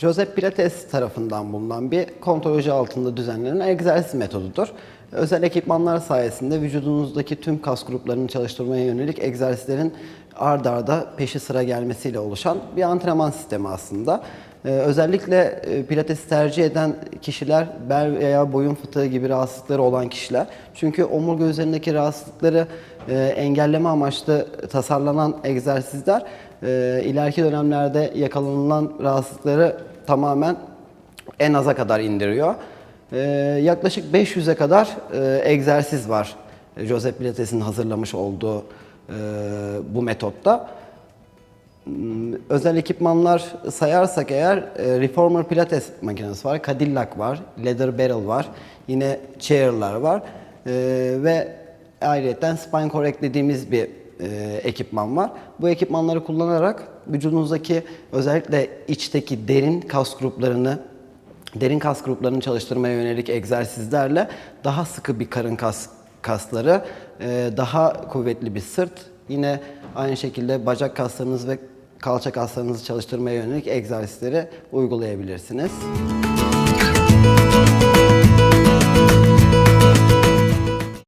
Josep Pilates tarafından bulunan bir kontrolcü altında düzenlenen egzersiz metodudur. Özel ekipmanlar sayesinde vücudunuzdaki tüm kas gruplarını çalıştırmaya yönelik egzersizlerin ard arda peşi sıra gelmesiyle oluşan bir antrenman sistemi aslında. Ee, özellikle e, pilatesi tercih eden kişiler bel veya boyun fıtığı gibi rahatsızlıkları olan kişiler. Çünkü omurga üzerindeki rahatsızlıkları e, engelleme amaçlı tasarlanan egzersizler e, ileriki dönemlerde yakalanılan rahatsızlıkları tamamen en aza kadar indiriyor. Yaklaşık 500'e kadar egzersiz var Joseph Pilates'in hazırlamış olduğu bu metotta. Hmm, Özel ekipmanlar sayarsak eğer e, Reformer Pilates makinesi var, Cadillac var, Leather Barrel var, yine chair'lar var E, ve ayrıca Spine Correct dediğimiz bir e, ekipman var. Bu ekipmanları kullanarak vücudunuzdaki özellikle içteki derin kas gruplarını derin kas gruplarını çalıştırmaya yönelik egzersizlerle daha sıkı bir karın kas kasları, daha kuvvetli bir sırt, yine aynı şekilde bacak kaslarınız ve kalça kaslarınızı çalıştırmaya yönelik egzersizleri uygulayabilirsiniz.